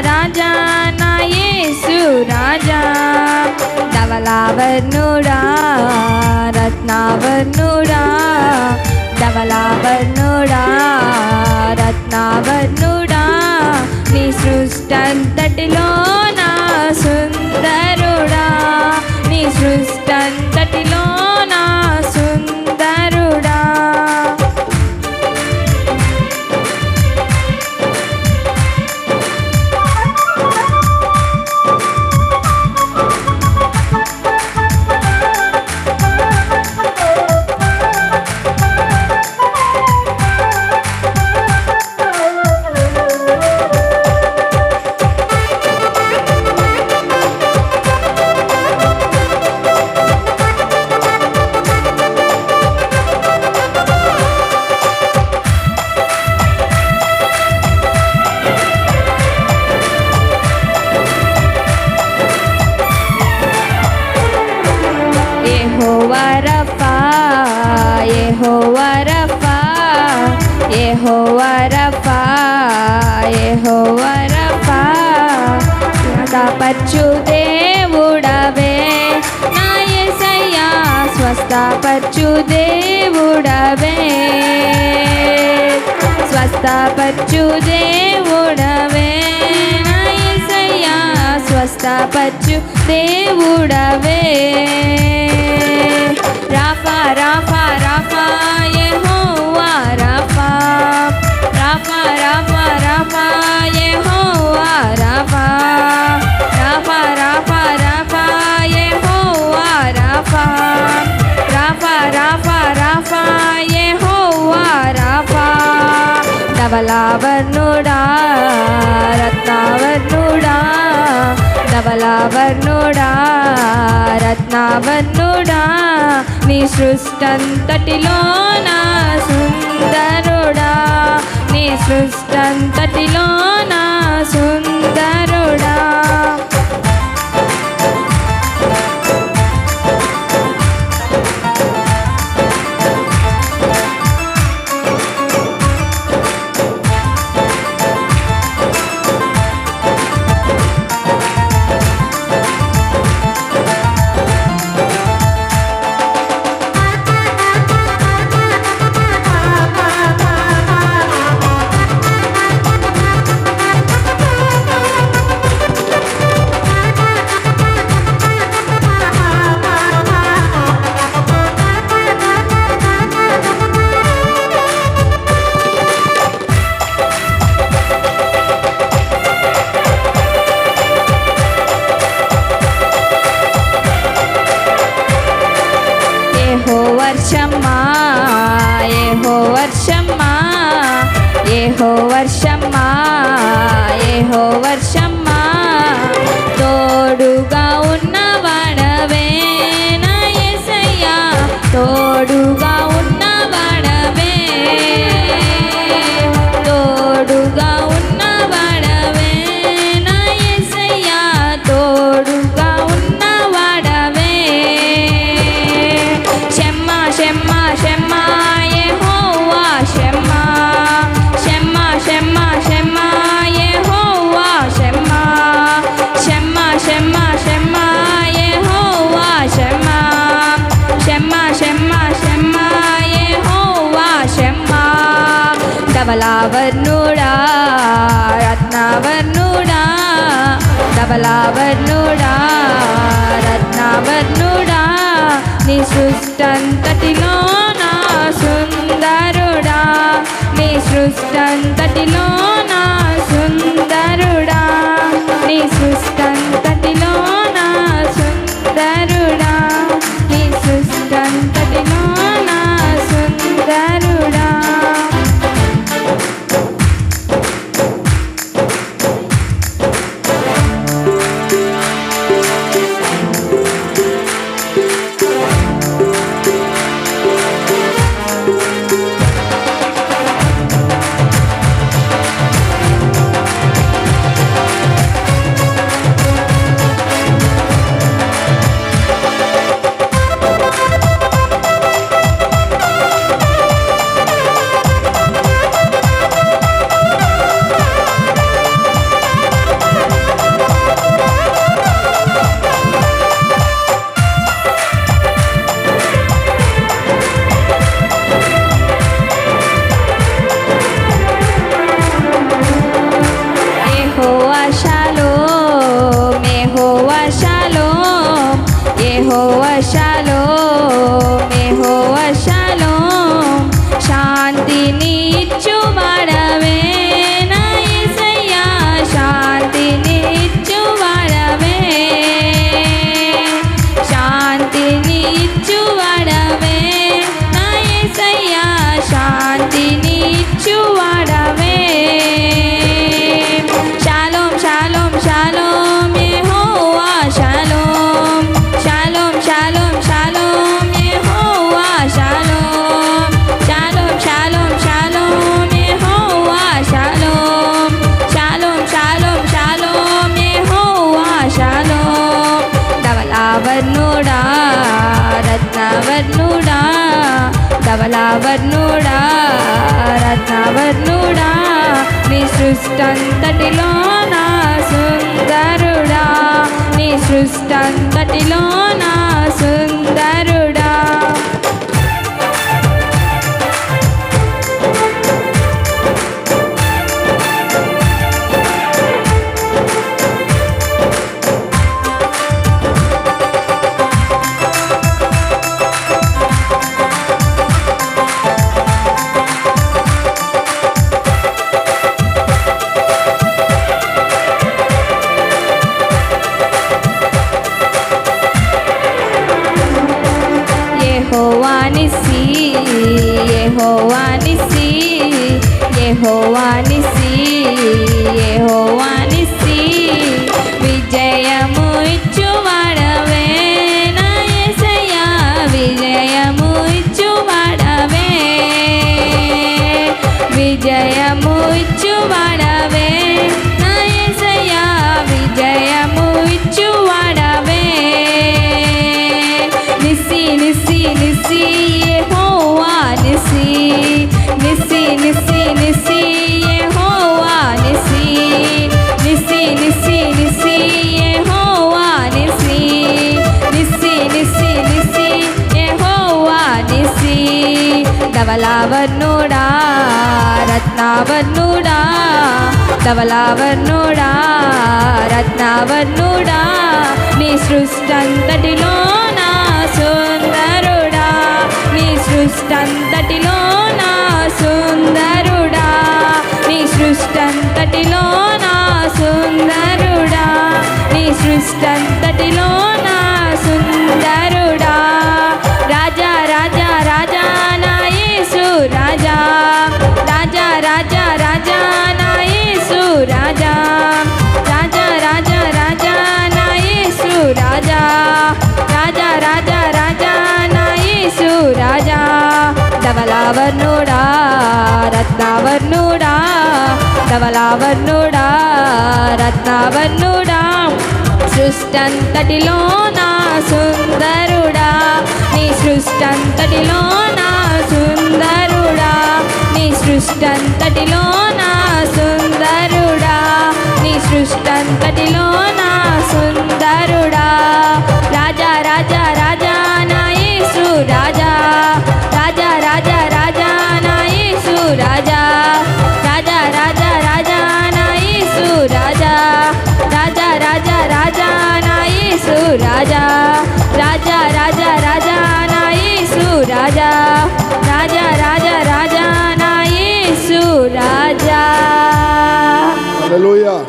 రాజా నాయేసు రాజా. ధవలావర్ణుడా రత్నావర్ణుడా. ధవలావర్ణుడా రత్నావర్ణుడా. నీ సృష్టంతటిలో స్వస్థపరచు దేవుడవే నా ఏసయ్యా స్వస్థపరచు దేవుడవే స్వస్థపరచు దేవుడవే నా ఏసయ్యా స్వస్థపరచు దేవుడవే డబలావర్ణుడా రత్నావర్ణుడా డబలావర్ణుడా రత్నావర్ణుడా నీ సృష్టంతటిలోనా సుందరుడా నీ సృష్టంతటిలోనా కమలావర్ణుడా రత్నావర్ణుడా ధవలావర్ణుడా రత్నావర్ణుడా నీ సృష్టంతటిలో నా సుందరుడా నీ సృష్టంతటిలో నా సుందరుడా నీ సృష్టి సృష్టంతటిలో నా సుందరుడా నీ సృష్టంతటిలో ভবানী ధవలావర్ణుడా రత్నావర్ణుడా ధవలావర్ణుడా రత్నావర్ణుడా నీ సృష్టంతటిలో నా సుందరుడా నీ సృష్టంతటిలో నా సుందరుడా నీ సృష్టంత ధవలావర్ణుడా రత్నావర్ణుడా సృష్టంతటిలో నా సుందరుడా. నీ సృష్టంతటిలో నా సుందరుడా. నీ సృష్టంతటిలో నా సుందరుడా. నీ సృష్టంతటిలో నా సుందరుడా. Hallelujah.